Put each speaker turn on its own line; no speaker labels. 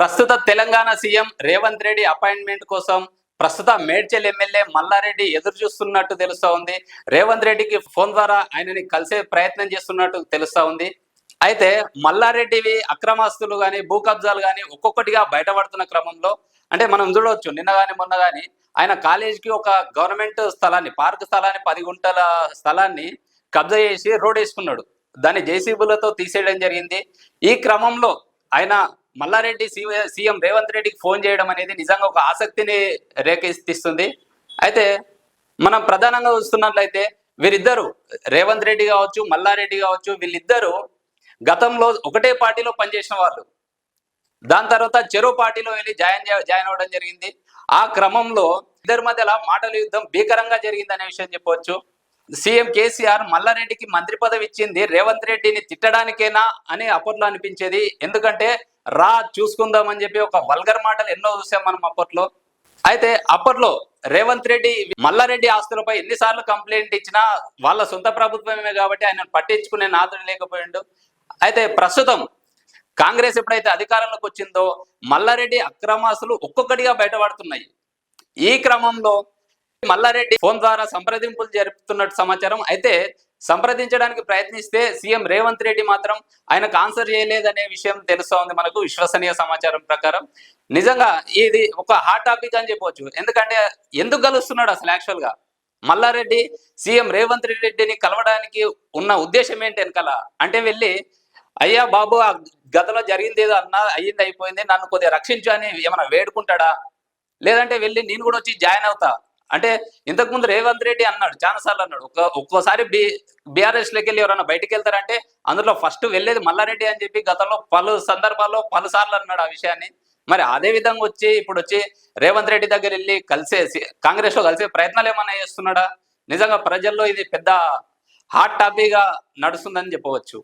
ప్రస్తుత Telangana CM Revanth Reddy appointment కోసం ప్రస్తుత మేడ్చల్ ఎమ్మెల్యే మల్లారెడ్డి ఎదురు చూస్తున్నట్టు తెలుస్తా ఉంది. రేవంత్ రెడ్డికి ఫోన్ ద్వారా ఆయనని కలిసే ప్రయత్నం చేస్తున్నట్టు తెలుస్తా ఉంది. అయితే మల్లారెడ్డివి అక్రమాస్తులు కానీ భూ కబ్జాలు కానీ ఒక్కొక్కటిగా బయటపడుతున్న క్రమంలో అంటే మనం చూడవచ్చు నిన్న కానీ మొన్న కానీ ఆయన కాలేజీకి ఒక గవర్నమెంట్ స్థలాన్ని పార్క్ స్థలాన్ని పది గుంటల స్థలాన్ని కబ్జా చేసి రోడ్ వేసుకున్నాడు. దాన్ని జేసీబీలతో తీసేయడం జరిగింది. ఈ క్రమంలో ఆయన మల్లారెడ్డి సీఎం రేవంత్ రెడ్డికి ఫోన్ చేయడం అనేది నిజంగా ఒక ఆసక్తిని రేకెత్తిస్తుంది. అయితే మనం ప్రధానంగా చూస్తున్నట్లయితే వీరిద్దరు రేవంత్ రెడ్డి కావచ్చు మల్లారెడ్డి కావచ్చు వీళ్ళిద్దరూ గతంలో ఒకటే పార్టీలో పనిచేసిన వాళ్ళు. దాని తర్వాత చెరో పార్టీలో వెళ్ళి జాయిన్ జాయిన్ అవ్వడం జరిగింది. ఆ క్రమంలో ఇద్దరి మధ్యలో మాటల యుద్ధం భీకరంగా జరిగింది అనే విషయం చెప్పవచ్చు. సీఎం కేసీఆర్ మల్లారెడ్డికి మంత్రి పదవి ఇచ్చింది రేవంత్ రెడ్డిని తిట్టడానికేనా అని అప్పట్లో అనిపించేది. ఎందుకంటే రా చూసుకుందామని చెప్పి ఒక వల్గర్ మాటలు ఎన్నో చూసాం మనం అప్పట్లో. అయితే అప్పట్లో రేవంత్ రెడ్డి మల్లారెడ్డి ఆస్తులపై ఎన్నిసార్లు కంప్లైంట్ ఇచ్చినా వాళ్ళ సొంత ప్రభుత్వమే కాబట్టి ఆయన పట్టించుకునే నాదుడు లేకపోయిండు. అయితే ప్రస్తుతం కాంగ్రెస్ ఎప్పుడైతే అధికారంలోకి వచ్చిందో మల్లారెడ్డి అక్రమాస్తులు ఒక్కొక్కటిగా బయటపడుతున్నాయి. ఈ క్రమంలో మల్లారెడ్డి ఫోన్ ద్వారా సంప్రదింపులు జరుపుతున్నట్టు సమాచారం. అయితే సంప్రదించడానికి ప్రయత్నిస్తే సీఎం రేవంత్ రెడ్డి మాత్రం ఆయనకు ఆన్సర్ చేయలేదనే విషయం తెలుస్తోంది మనకు విశ్వసనీయ సమాచారం ప్రకారం. నిజంగా ఇది ఒక హాట్ టాపిక్ అని చెప్పవచ్చు ఎందుకంటే ఎందుకు కలుస్తున్నాడు అసలు యాక్చువల్గా? మల్లారెడ్డి సీఎం రేవంత్ రెడ్డిని కలవడానికి ఉన్న ఉద్దేశం ఏంటి వెనకాల? అంటే వెళ్ళి అయ్యా బాబు ఆ గతంలో జరిగింది ఏదో అన్నా అయ్యింది అయిపోయింది నన్ను కొద్దిగా రక్షించు అని ఏమైనా వేడుకుంటాడా? లేదంటే వెళ్ళి నేను కూడా వచ్చి జాయిన్ అవుతా? అంటే ఇంతకు ముందు రేవంత్ రెడ్డి అన్నాడు చాలాసార్లు అన్నాడు ఒక ఒక్కోసారి బి బీఆర్ఎస్లోకి వెళ్ళి ఎవరైనా బయటకు వెళ్తారంటే అందులో ఫస్ట్ వెళ్ళేది మల్లారెడ్డి అని చెప్పి గతంలో పలు సందర్భాల్లో పలు సార్లు అన్నాడు ఆ విషయాన్ని. మరి అదే విధంగా వచ్చి ఇప్పుడు వచ్చి రేవంత్ రెడ్డి దగ్గర వెళ్ళి కలిసే కాంగ్రెస్లో కలిసే ప్రయత్నాలు ఏమైనా చేస్తున్నాడా? నిజంగా ప్రజల్లో ఇది పెద్ద హాట్ టాపిక్గా నడుస్తుందని చెప్పవచ్చు.